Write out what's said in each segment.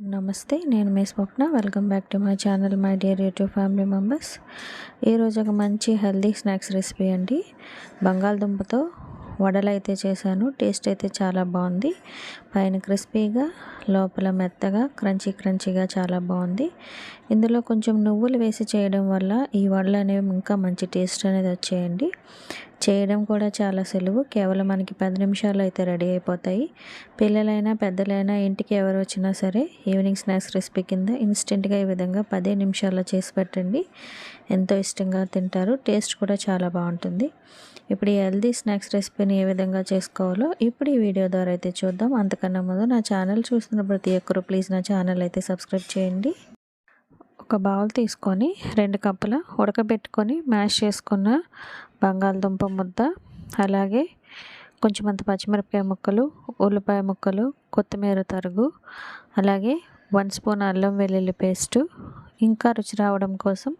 నమస్తే నేను మీ Swapna. Welcome back to my channel my dear YouTube family members. ఈరోజు ఒక మంచి హెల్దీ స్నాక్స్ రెసిపీ అండి. బంగాళదుంపతో వడలు అయితే చేశాను టేస్ట్ అయితే చాలా బాగుంది. పైన క్రిస్పీగా లోపల మెత్తగా క్రంచీ క్రంచీగా చాలా బాగుంది. ఇందులో కొంచెం నువ్వులు వేసి చేయడం వల్ల ఈ వడలు అనేవి ఇంకా మంచి టేస్ట్ అనేది వచ్చేయండి. చేయడం కూడా చాలా సులువు. కేవలం మనకి పది నిమిషాలు అయితే రెడీ అయిపోతాయి. పిల్లలైనా పెద్దలైనా ఇంటికి ఎవరు వచ్చినా సరే ఈవినింగ్ స్నాక్స్ రెసిపీ కింద ఇన్స్టెంట్గా ఈ విధంగా పదే నిమిషాల్లో చేసి పెట్టండి. ఎంతో ఇష్టంగా తింటారు. టేస్ట్ కూడా చాలా బాగుంటుంది. ఇప్పుడు ఈ హెల్దీ స్నాక్స్ రెసిపీని ఏ విధంగా చేసుకోవాలో ఇప్పుడు ఈ వీడియో ద్వారా అయితే చూద్దాం. అంతకన్నా ముందు నా ఛానల్ చూస్తున్న ప్రతి ఒక్కరు ప్లీజ్ నా ఛానల్ అయితే సబ్స్క్రైబ్ చేయండి. ఒక బౌల్ తీసుకొని రెండు కప్పుల ఉడకబెట్టుకొని మ్యాష్ చేసుకున్న బంగాళదుంప ముద్ద అలాగే కొంచెం అంత పచ్చిమిరపకాయ ముక్కలు ఉల్లిపాయ ముక్కలు కొత్తిమీర తరుగు అలాగే వన్ స్పూన్ అల్లం వెల్లుల్లి పేస్టు. ఇంకా రుచి రావడం కోసం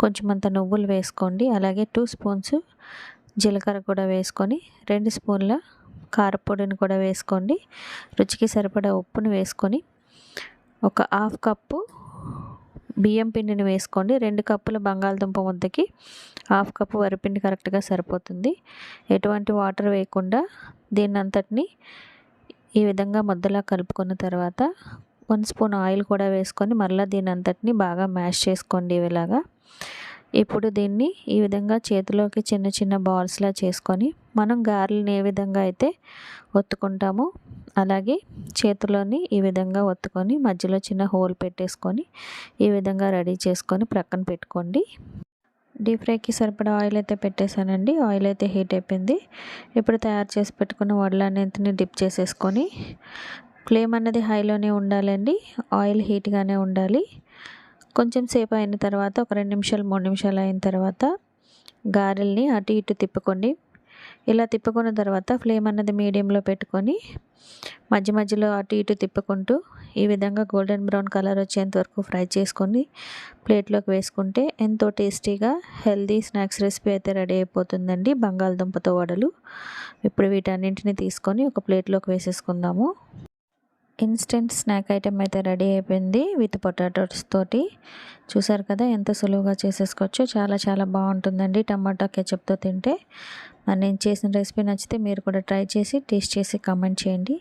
కొంచెం అంత నువ్వులు వేసుకోండి. అలాగే టూ స్పూన్స్ జీలకర్ర కూడా వేసుకొని రెండు స్పూన్ల కారపొడిని కూడా వేసుకోండి. రుచికి సరిపడా ఉప్పును వేసుకొని ఒక హాఫ్ కప్పు బియ్యం పిండిని వేసుకోండి. రెండు కప్పుల బంగాళదుంప ముద్దకి హాఫ్ కప్పు వరిపిండి కరెక్ట్గా సరిపోతుంది. ఎటువంటి వాటర్ వేయకుండా దీన్ని అంతటిని ఈ విధంగా ముద్దలా కలుపుకున్న తర్వాత వన్ స్పూన్ ఆయిల్ కూడా వేసుకొని మళ్ళీ దీని అంతటిని బాగా మ్యాష్ చేసుకోండి ఇలాగా. ఇప్పుడు దీన్ని ఈ విధంగా చేతిలోకి చిన్న చిన్న బాల్స్లా చేసుకొని మనం గారెలను ఏ విధంగా అయితే ఒత్తుకుంటామో అలాగే చేతిలోని ఈ విధంగా ఒత్తుకొని మధ్యలో చిన్న హోల్ పెట్టేసుకొని ఈ విధంగా రెడీ చేసుకొని ప్రక్కన పెట్టుకోండి. డీప్ ఫ్రైకి సరిపడా ఆయిల్ అయితే పెట్టేశానండి. ఆయిల్ అయితే హీట్ అయిపోయింది. ఇప్పుడు తయారు చేసి పెట్టుకున్న వడలన్నింటిని డిప్ చేసేసుకొని ఫ్లేమ్ అన్నది హైలోనే ఉండాలండి. ఆయిల్ హీట్గానే ఉండాలి. కొంచెం సేపు అయిన తర్వాత ఒక రెండు నిమిషాలు మూడు నిమిషాలు అయిన తర్వాత గారెల్ని అటు ఇటు తిప్పుకోండి ఇలా తిప్పుకున్న తర్వాత ఫ్లేమ్ అన్నది మీడియంలో పెట్టుకొని మధ్య మధ్యలో అటు ఇటు తిప్పుకుంటూ ఈ విధంగా గోల్డెన్ బ్రౌన్ కలర్ వచ్చేంత వరకు ఫ్రై చేసుకొని ప్లేట్లోకి వేసుకుంటే ఎంతో టేస్టీగా హెల్దీ స్నాక్స్ రెసిపీ అయితే రెడీ అయిపోతుందండి బంగాళదుంపతో వడలు. ఇప్పుడు వీటన్నింటిని తీసుకొని ఒక ప్లేట్లోకి వేసేసుకుందాము. ఇన్స్టెంట్ స్నాక్ ఐటెం అయితే రెడీ అయిపోయింది విత్ పొటాటోస్ తోటి. చూసారు కదా ఎంత సులువుగా చేసేసుకోవచ్చు చాలా చాలా బాగుంటుందండి టమాటా కెచప్తో తింటే. మరి నేను చేసిన రెసిపీ నచ్చితే మీరు కూడా ట్రై చేసి టేస్ట్ చేసి కామెంట్ చేయండి.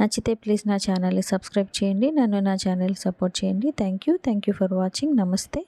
నచ్చితే ప్లీజ్ నా ఛానల్ని సబ్స్క్రైబ్ చేయండి. నన్ను నా ఛానల్ సపోర్ట్ చేయండి. Thank you. Thank you for watching. నమస్తే.